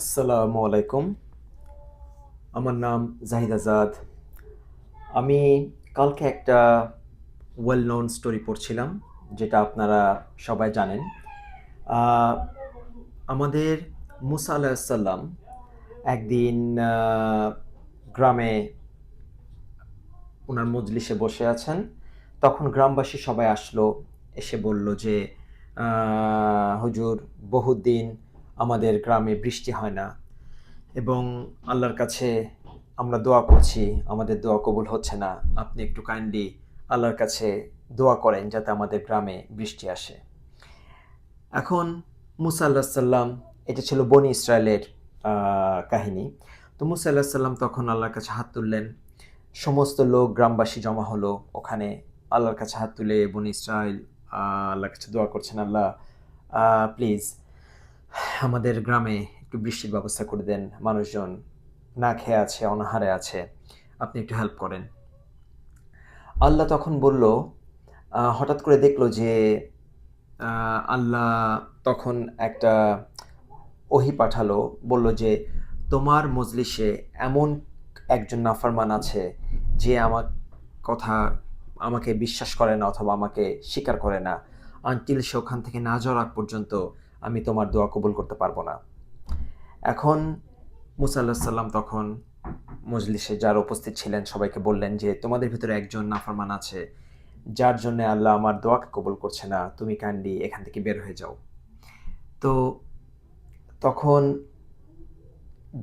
আসসালামু আলাইকুম। আমার নাম জাহিদ আজাদ। আমি কালকে একটা ওয়েল নোন স্টোরি পড়ছিলাম, যেটা আপনারা সবাই জানেন। আমাদের মুসা আলাহিসাল্লাম একদিন গ্রামে ওনার মজলিসে বসে আছেন। তখন গ্রামবাসী সবাই আসলো, এসে বলল যে হুজুর, বহুদিন আমাদের গ্রামে বৃষ্টি হয় না এবং আল্লাহর কাছে আমরা দোয়া করছি, আমাদের দোয়া কবুল হচ্ছে না। আপনি একটু কাইন্ডলি আল্লাহর কাছে দোয়া করেন যাতে আমাদের গ্রামে বৃষ্টি আসে। এখন মুসা আল্লাহ সাল্লাম, এটা ছিল বনি ইসরায়েলের কাহিনী। তো মুসা আল্লাহ সাল্লাম তখন আল্লাহর কাছে হাত তুললেন। সমস্ত লোক, গ্রামবাসী জমা হলো। ওখানে আল্লাহর কাছে হাত তুলে বনি ইসরায়েল আল্লাহর কাছে দোয়া করছেন, আল্লাহ প্লিজ আমাদের গ্রামে একটু বৃষ্টির ব্যবস্থা করে দেন মানুষজন। না খেয়ে আছে, অনাহারে আছে। আপনি একটু হেল্প করেন। আল্লাহ তখন বলল হঠাৎ করে দেখল যে আল্লাহ তখন একটা ওহি পাঠালো। বলল যে, তোমার মজলিসে এমন একজন নাফারমান আছে যে আমার কথা আমাকে বিশ্বাস করে না অথবা আমাকে স্বীকার করে না। আনটিল সে ওখান থেকে না যাওয়ার পর্যন্ত আমি তোমার দোয়া কবুল করতে পারব না। এখন মুসা আল্লাহ সাল্লাম তখন মজলিসে যারা উপস্থিত ছিলেন, সবাইকে বললেন যে, তোমাদের ভিতরে একজন নাফরমান আছে, যার জন্য আল্লাহ আমার দোয়াকে কবুল করছে না। তুমি কান্ডি এখান থেকে বের হয়ে যাও। তো তখন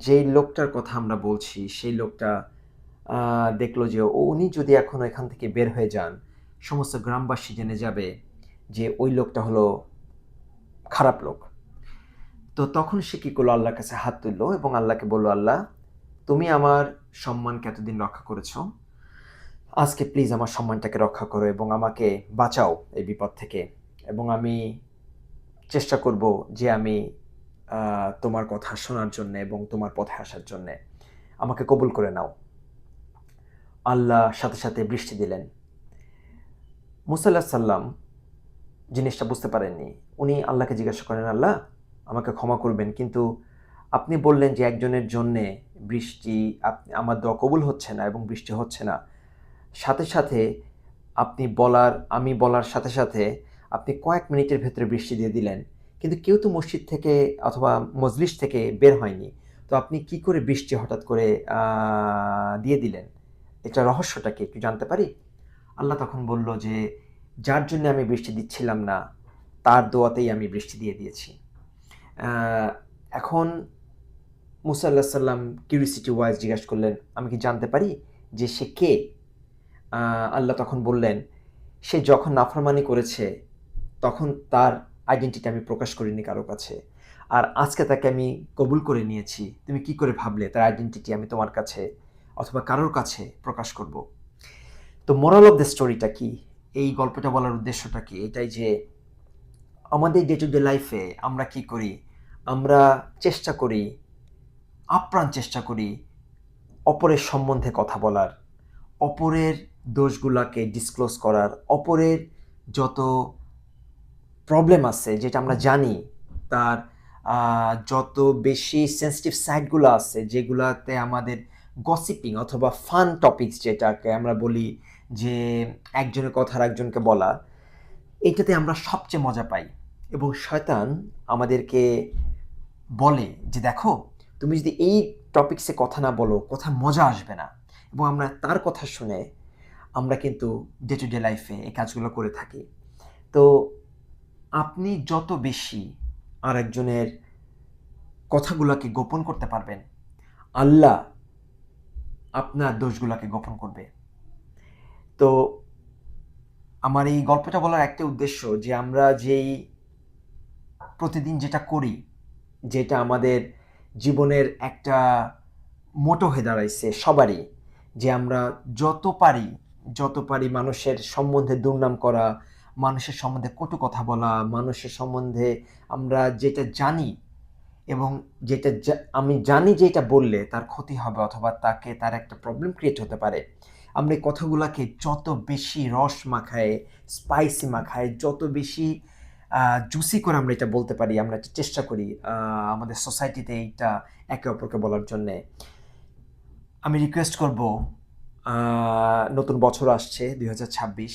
যেই লোকটার কথা আমরা বলছি, সেই লোকটা দেখল যে, উনি যদি এখন এখান থেকে বের হয়ে যান, সমস্ত গ্রামবাসী জেনে যাবে যে, ওই লোকটা হলো খারাপ লোক। তো তখন সে কী করল? আল্লাহর কাছে হাত তুললো এবং আল্লাহকে বলল, আল্লাহ, তুমি আমার সম্মানকে এতদিন রক্ষা করেছ। আজকে প্লিজ আমার সম্মানটাকে রক্ষা করো এবং আমাকে বাঁচাও এই বিপদ থেকে। এবং আমি চেষ্টা করব যে আমি তোমার কথা শোনার জন্য এবং তোমার পথে আসার জন্য। আমাকে কবুল করে নাও। আল্লাহ সাথে সাথে বৃষ্টি দিলেন। মুসাল্লাহ সাল্লাম জিনিসটা বুঝতে পারেননি। উনি আল্লাহকে জিজ্ঞাসা করেন, আল্লাহ, আমাকে ক্ষমা করবেন। কিন্তু আপনি বললেন যে একজনের জন্যে বৃষ্টি আমার দোয়া কবুল হচ্ছে না এবং বৃষ্টি হচ্ছে না। সাথে সাথে আপনি বলার, আমি বলার সাথে সাথে আপনি কয়েক মিনিটের ভেতরে বৃষ্টি দিয়ে দিলেন। কিন্তু কেউ তো মসজিদ থেকে অথবা মজলিস থেকে বের হয়নি। তো আপনি কি করে বৃষ্টি হঠাৎ করে দিয়ে দিলেন? এটা রহস্যটা কি একটু জানতে পারি? আল্লাহ তখন বলল যে যার জন্য আমি বৃষ্টি দিচ্ছিলাম না, তার দোয়াতেই আমি বৃষ্টি দিয়ে দিয়েছি। এখন মুসা আল্লাহ সাল্লাম কিউরিসিটি ওয়াইজ জিজ্ঞাসা করলেন, আমি কি জানতে পারি যে সে কে? আল্লাহ তখন বললেন, সে যখন নাফরমানি করেছে, তখন তার আইডেন্টিটি আমি প্রকাশ করিনি কারও কাছে। আর আজকে তাকে আমি কবুল করে নিয়েছি। তুমি কি করে ভাবলে তার আইডেন্টিটি আমি তোমার কাছে অথবা কারোর কাছে প্রকাশ করব? তো মোরাল অফ দ্য স্টোরিটা কি? এই গল্পটা বলার উদ্দেশ্যটা কি? এটাই যে আমাদের ডে টু ডে লাইফে আমরা কি করি? আমরা চেষ্টা করি, আপ্রাণ চেষ্টা করি অপরের সম্বন্ধে কথা বলার, অপরের দোষগুলাকে ডিসক্লোজ করার, অপরের যত প্রবলেম আছে যেটা আমরা জানি, তার যত বেশি সেন্সিটিভ সাইডগুলো আছে যেগুলাতে আমাদের গসিপিং অথবা ফান টপিকস যেটাকে আমরা বলি যে একজনের কথা আর একজনকে বলা, এইটাতে আমরা সবচেয়ে মজা পাই। এবং শয়তান আমাদেরকে বলে যে, দেখো, তুমি যদি এই টপিকসে কথা না বলো, কথা মজা আসবে না। এবং আমরা তার কথা শুনে আমরা কিন্তু ডে টু ডে লাইফে এই কাজগুলো করে থাকি। তো আপনি যত বেশি আর একজনের কথাগুলোকে গোপন করতে পারবেন, আল্লাহ আপনার দোষগুলোকে গোপন করবে। তো আমার এই গল্পটা বলার একটা উদ্দেশ্য যে আমরা যেই প্রতিদিন যেটা করি, যেটা আমাদের জীবনের একটা মোটো হয়ে দাঁড়াইছে সবারই, যে আমরা যত পারি যত পারি মানুষের সম্বন্ধে দুর্নাম করা, মানুষের সম্বন্ধে কটু কথা বলা, মানুষের সম্বন্ধে আমরা যেটা জানি এবং যেটা আমি জানি যে এটা বললে তার ক্ষতি হবে অথবা তাকে তার একটা প্রবলেম ক্রিয়েট হতে পারে। আমরা এই কথাগুলোকে যত বেশি রস মাখায় স্পাইসি মাখায়, যত বেশি জুসি করে আমরা এটা বলতে পারি, আমরা চেষ্টা করি আমাদের সোসাইটিতে এইটা একে অপরকে বলার জন্যে। আমি রিকোয়েস্ট করব নতুন বছর আসছে দু হাজার ছাব্বিশ।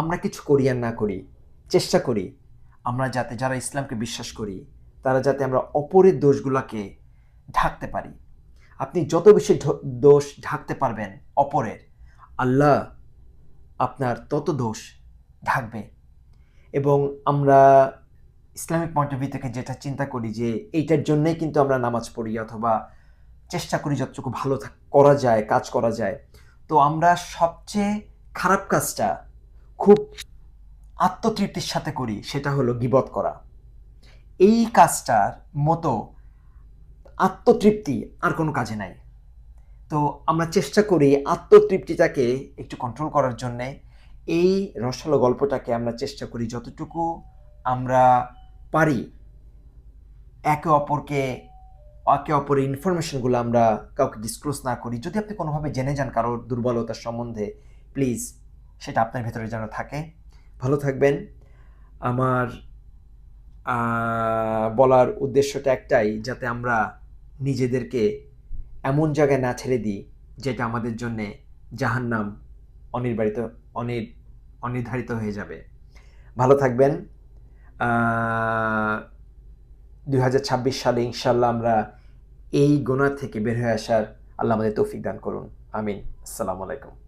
আমরা কিছু করি আর না করি, চেষ্টা করি। আমরা যাতে যারা ইসলামকে বিশ্বাস করি, তারা যাতে আমরা অপরের দোষগুলোকে ঢাকতে পারি। আপনি যত বেশি দোষ ঢাকতে পারবেন অপরের, আল্লাহ আপনার তত দোষ ঢাকবে। এবং আমরা ইসলামিক পয়েন্ট অফ ভিউ থেকে যেটা চিন্তা করি যে এইটার জন্যেই কিন্তু আমরা নামাজ পড়ি অথবা চেষ্টা করি যতটুকু ভালো করা যায়, কাজ করা যায়। তো আমরা সবচেয়ে খারাপ কাজটা খুব আত্মতৃপ্তির সাথে করি, সেটা হলো গিবত করা। এই কাজটার মতো আত্মতৃপ্তি আর কোনো কাজে নাই। তো আমরা চেষ্টা করি আত্মতৃপ্তিটাকে একটু কন্ট্রোল করার জন্যে। এই রসালো গল্পটাকে আমরা চেষ্টা করি যতটুকু আমরা পারি। একে অপরকে, একে অপরের ইনফরমেশনগুলো আমরা কাউকে ডিসক্লোজ না করি। যদি আপনি কোনোভাবে জেনে যান কারোর দুর্বলতার সম্বন্ধে প্লিজ সেটা আপনার ভেতরে যেন থাকে। ভালো থাকবেন। আমার বলার উদ্দেশ্যটা একটাই, যাতে আমরা নিজেদেরকে এমন জায়গায় না ছেড়ে দিই যেটা আমাদের জন্যে জাহান্নাম অনির্বাহিত অনির, অনির্ধারিত হয়ে যাবে। ভালো থাকবেন। দু হাজার ছাব্বিশ সালে ইনশাল্লাহ আমরা এই গোনা থেকে বের হয়ে আসার আল্লাহ আমাদের তৌফিক দান করুন। আমিন। আসসালামু আলাইকুম।